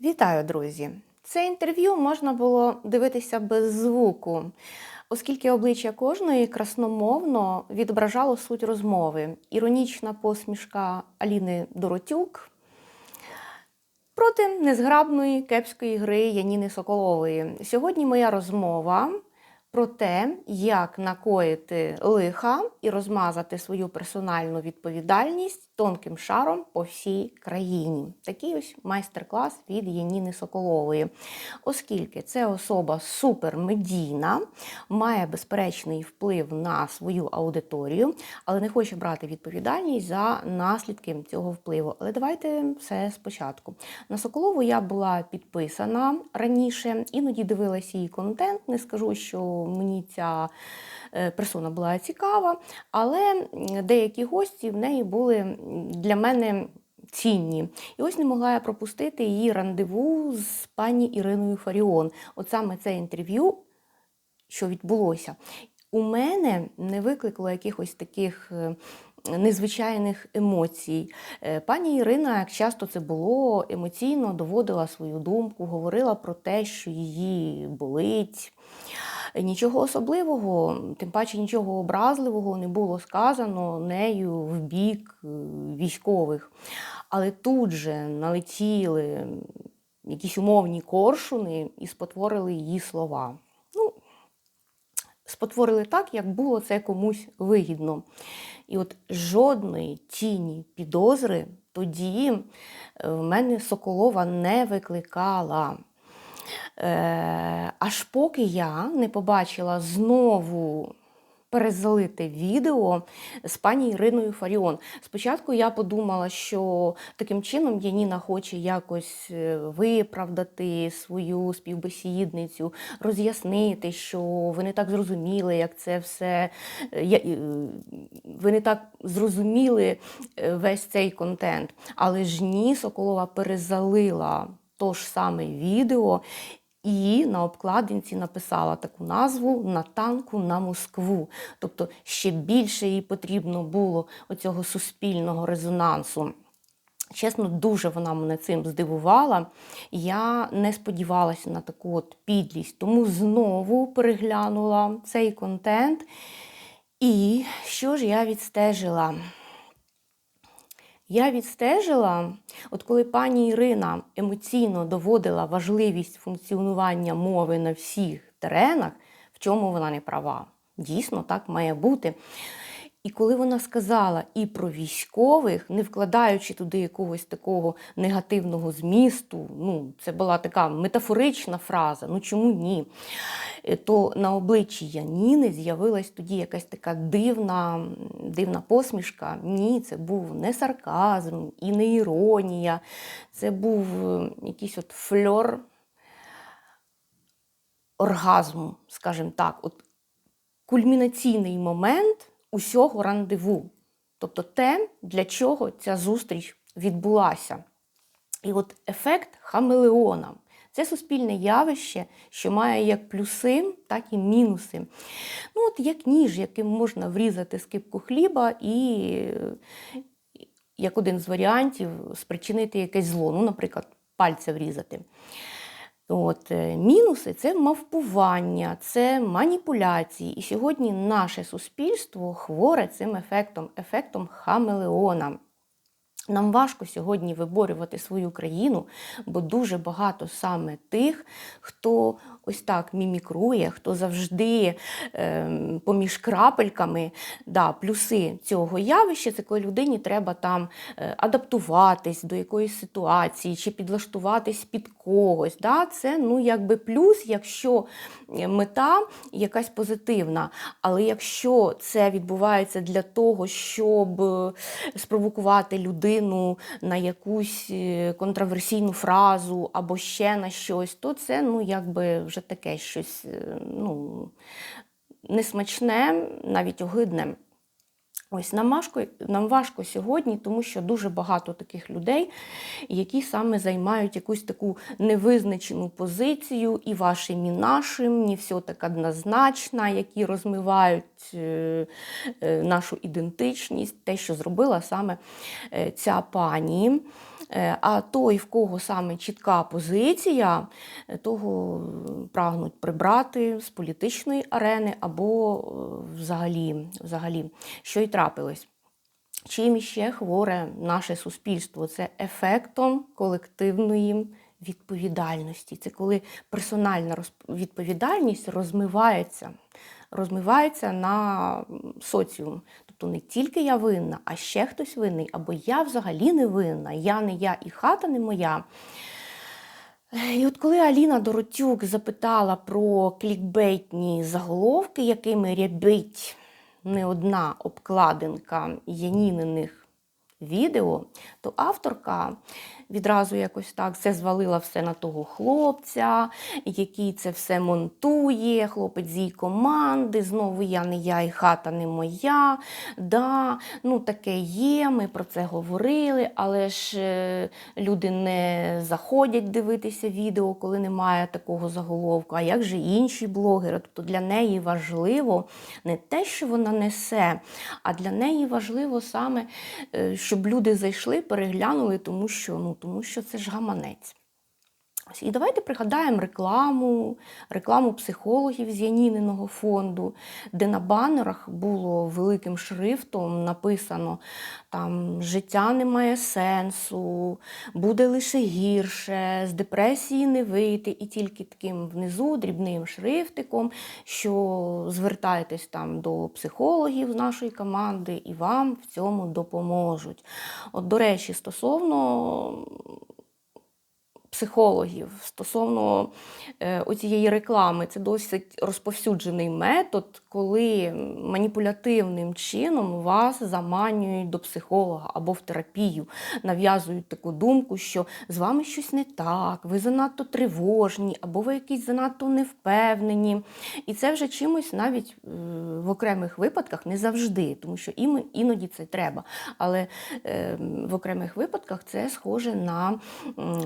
Вітаю, друзі! Це інтерв'ю можна було дивитися без звуку, оскільки обличчя кожної красномовно відображало суть розмови. Іронічна посмішка Аліни Доротюк проти незграбної кепської гри Яніни Соколової. Сьогодні моя розмова про те, як накоїти лиха і розмазати свою персональну відповідальність тонким шаром по всій країні. Такий ось майстер-клас від Яніни Соколової. Оскільки це особа супермедійна, має безперечний вплив на свою аудиторію, але не хоче брати відповідальність за наслідки цього впливу. Але давайте все спочатку. На Соколову я була підписана раніше, іноді дивилася її контент. Не скажу, що мені ця е, персона була цікава, але деякі гості в неї були для мене цінні. І ось не могла я пропустити її рандеву з пані Іриною Фаріон. От саме це інтерв'ю, що відбулося, у мене не викликало якихось таких. е, Незвичайних емоцій. Е, Пані Ірина, як часто це було, емоційно доводила свою думку, говорила про те, що її болить. Нічого особливого, тим паче нічого образливого не було сказано нею в бік е, військових. Але тут же налетіли якісь умовні коршуни і спотворили її слова. Ну, спотворили так, як було це комусь вигідно. І от жодної тіні підозри тоді е, в мене Соколова не викликала. Е, аж поки я не побачила знову перезалите відео з пані Іриною Фаріон. Спочатку я подумала, що таким чином Яніна хоче якось е, виправдати свою співбесідницю, роз'яснити, що ви не так зрозуміли, як це все. е, Ви не так зрозуміли весь цей контент. Але ж ні, Соколова перезалила то ж саме відео. І на обкладинці написала таку назву на танку на Москву. Тобто ще більше їй потрібно було оцього суспільного резонансу. Чесно, дуже вона мене цим здивувала. Я не сподівалася на таку от підлість, тому знову переглянула цей контент. І що ж я відстежила? Я відстежила, от коли пані Ірина емоційно доводила важливість функціонування мови на всіх теренах, в чому вона не права. Дійсно, так має бути. І коли вона сказала і про військових, не вкладаючи туди якогось такого негативного змісту, ну це була така метафорична фраза, ну чому ні? Е, То на обличчі Яніни з'явилась тоді якась така дивна, дивна посмішка. Ні, це був не сарказм і не іронія, це був е, якийсь от фльор оргазму, скажімо так. От кульмінаційний момент усього рандеву. Тобто те, для чого ця зустріч відбулася. І от ефект хамелеона це суспільне явище, що має як плюси, так і мінуси. Ну, от як ніж, яким можна врізати скипку хліба і, як один з варіантів, спричинити якесь зло, ну, наприклад, пальця врізати. От, е, мінуси це мавпування, це маніпуляції. І сьогодні наше суспільство хворе цим ефектом, ефектом хамелеона. Нам важко сьогодні виборювати свою країну, бо дуже багато саме тих, хто ось так мімікрує, хто завжди ем, поміж крапельками. Да, плюси цього явища це коли людині треба там е, адаптуватись до якоїсь ситуації чи підлаштуватись під когось. Да? Це ну, якби плюс, якщо мета якась позитивна. Але якщо це відбувається для того, щоб е, спровокувати людину на якусь е, контроверсійну фразу або ще на щось, то це ну, якби вже таке щось е, ну, несмачне, навіть огидне. Ось нам важко, нам важко сьогодні, тому що дуже багато таких людей, які саме займають якусь таку невизначену позицію, і вашим, і нашим, не все так однозначно, які розмивають е, е, нашу ідентичність, те, що зробила саме е, ця пані. Е, А той, в кого саме чітка позиція, е, того прагнуть прибрати з політичної арени або е, взагалі, взагалі що й трапилось. Чим ще хворе наше суспільство? Це ефектом колективної відповідальності. Це коли персональна відповідальність розмивається, розмивається на соціум. Тобто не тільки я винна, а ще хтось винний, або я взагалі не винна, я не я і хата не моя. І от коли Аліна Доротюк запитала про клікбейтні заголовки, якими рябить не одна обкладинка Яніниних відео, то авторка відразу якось так все звалила все на того хлопця, який це все монтує, хлопець з її команди, знову я не я і хата не моя. Да, ну таке є, ми про це говорили, але ж е, люди не заходять дивитися відео, коли немає такого заголовку. А як же інші блогери? Тобто для неї важливо не те, що вона несе, а для неї важливо саме, е, щоб люди зайшли, переглянули, тому що, ну, тому що це ж гаманець. І давайте пригадаємо рекламу, рекламу психологів з Яніниного фонду, де на банерах було великим шрифтом написано там життя не має сенсу, буде лише гірше, з депресії не вийти, і тільки таким внизу дрібним шрифтиком, що звертайтесь там до психологів з нашої команди і вам в цьому допоможуть. От, до речі, стосовно психологів стосовно е, оцієї реклами. Це досить розповсюджений метод, коли маніпулятивним чином вас заманюють до психолога або в терапію, нав'язують таку думку, що з вами щось не так, ви занадто тривожні, або ви якісь занадто невпевнені. І це вже чимось навіть е, в окремих випадках не завжди, тому що іноді це треба. Але е, в окремих випадках це схоже на м,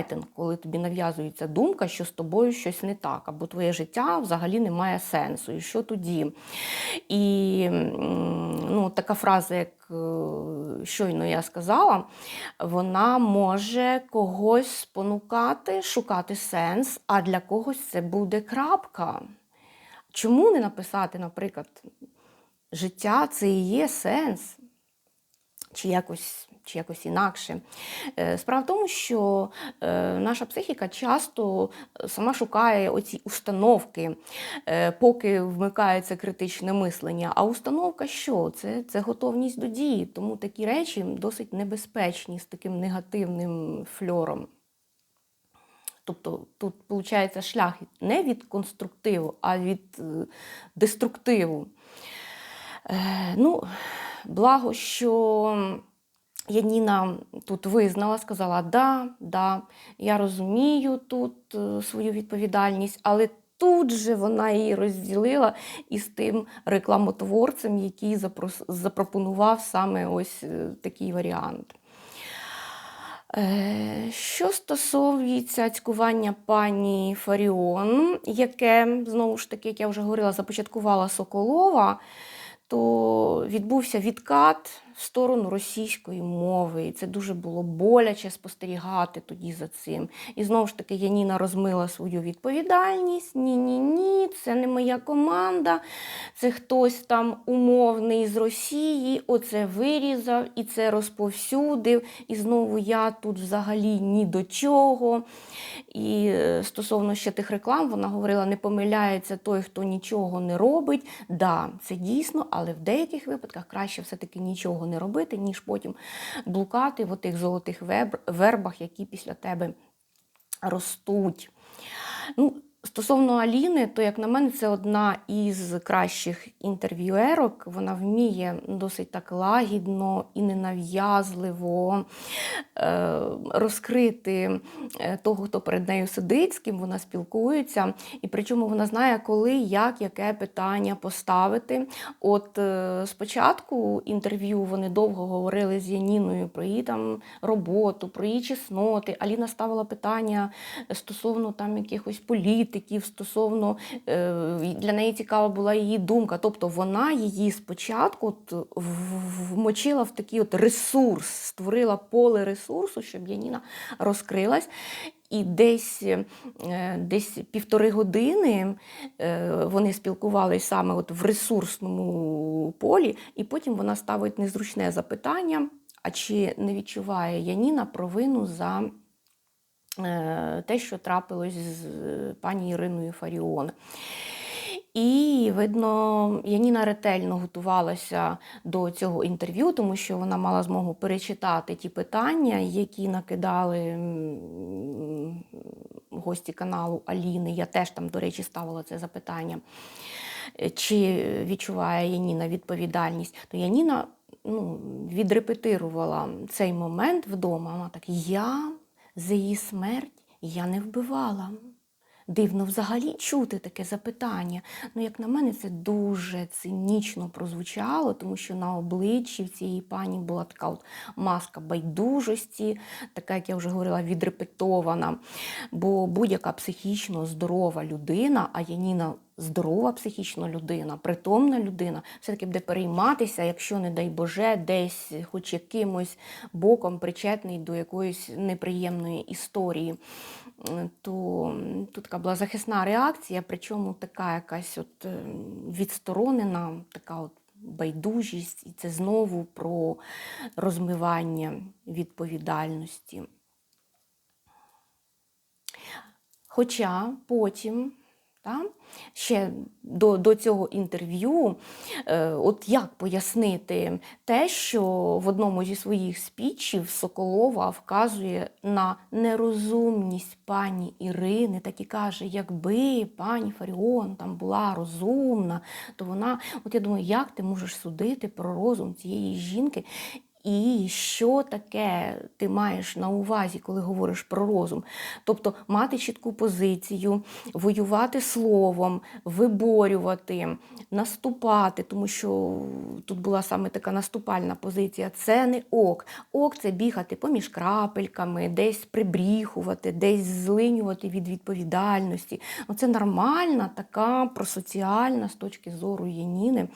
газлайтинг, коли тобі нав'язується думка, що з тобою щось не так, або твоє життя взагалі не має сенсу. І що тоді? І ну, така фраза, як е, щойно я сказала, вона може когось спонукати, шукати сенс, а для когось це буде крапка. Чому не написати, наприклад, життя це і є сенс? Чи якось, чи якось інакше. Е, Справа в тому, що е, наша психіка часто е, сама шукає оці установки, поки вмикається критичне мислення. А установка що? Це, це готовність до дії. Тому такі речі досить небезпечні з таким негативним фльором. Тобто тут виходить шлях не від конструктиву, а від деструктиву. Ну, благо, що Яніна тут визнала, сказала, да, да, я розумію тут е, свою відповідальність, але тут же вона її розділила із тим рекламотворцем, який запропонував саме ось е, такий варіант. Е, Що стосується цькування пані Фаріон, яке, знову ж таки, як я вже говорила, започаткувала Соколова, то відбувся відкат сторону російської мови. І це дуже було боляче спостерігати тоді за цим. І знову ж таки, Яніна розмила свою відповідальність. Ні, ні, ні, це не моя команда, це хтось там умовний з Росії, оце вирізав і це розповсюдив. І знову я тут взагалі ні до чого. І е, стосовно ще тих реклам, вона говорила, не помиляється той, хто нічого не робить. Да, це дійсно, але в деяких випадках краще все-таки нічого не робити, ніж потім блукати в отих золотих вербах, які після тебе ростуть. Ну, стосовно Аліни, то, як на мене, це одна із кращих інтерв'юерок. Вона вміє досить так лагідно і ненав'язливо е, розкрити е, того, хто перед нею сидить, з ким вона спілкується. І причому вона знає, коли, як, яке питання поставити. От е, спочатку інтерв'ю вони довго говорили з Яніною про її там роботу, про її чесноти. Аліна ставила питання стосовно там якихось політики, політиків стосовно е, для неї цікава була її думка. Тобто вона її спочатку от вмочила в такий от ресурс, створила поле ресурсу, щоб Яніна розкрилась. І десь, е, десь півтори години е, вони спілкувалися саме от в ресурсному полі, і потім вона ставить незручне запитання: а чи не відчуває Яніна провину за те, що трапилось з е, пані Іриною Фаріон? І видно, Яніна ретельно готувалася до цього інтерв'ю, тому що вона мала змогу перечитати ті питання, які накидали гості каналу Аліни. Я теж там, до речі, ставила це запитання. Е, Чи відчуває Яніна відповідальність? То Яніна ну, відрепетирувала цей момент вдома. Вона так: я за її смерть я не вбивала. Дивно взагалі чути таке запитання. Ну, як на мене, це дуже цинічно прозвучало, тому що на обличчі в цієї пані була така от маска байдужості, така, як я вже говорила, відрепетована. Бо будь-яка психічно здорова людина, а Яніна здорова психічно людина, притомна людина, все-таки буде перейматися, якщо, не дай Боже, десь хоч якимось боком причетний до якоїсь неприємної історії. То тут така була захисна реакція, причому така якась от е, відсторонена, така от байдужість, і це знову про розмивання відповідальності. Хоча потім, та, ще до, до цього інтерв'ю, е, от як пояснити те, що в одному зі своїх спічів Соколова вказує на нерозумність пані Ірини, так і каже, якби пані Фаріон там була розумна, то вона, от я думаю, як ти можеш судити про розум цієї жінки? І що таке ти маєш на увазі, коли говориш про розум? Тобто мати чітку позицію, воювати словом, виборювати, наступати, тому що тут була саме така наступальна позиція. Це не ок. Ок це бігати поміж крапельками, десь прибріхувати, десь злинювати від відповідальності. Ну, Це нормальна така просоціальна з точки зору Яніни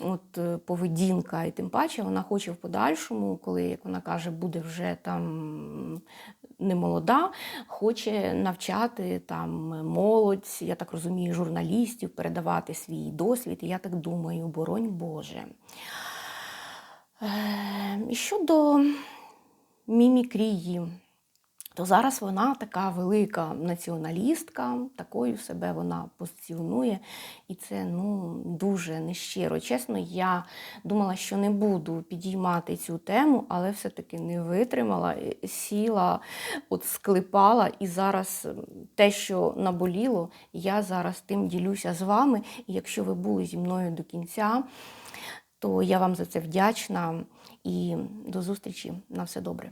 от е, поведінка, і тим паче вона хоче в подальшому, коли, як вона каже, буде вже там не молода, хоче навчати там молодь, я так розумію, журналістів, передавати свій досвід. І я так думаю, боронь Боже. Е, щодо мімікрії, то зараз вона така велика націоналістка, такою себе вона позиціонує, і це ну, дуже нещиро. Чесно, я думала, що не буду підіймати цю тему, але все-таки не витримала, сіла, от склепала, і зараз те, що наболіло, я зараз тим ділюся з вами. І якщо ви були зі мною до кінця, то я вам за це вдячна і до зустрічі на все добре.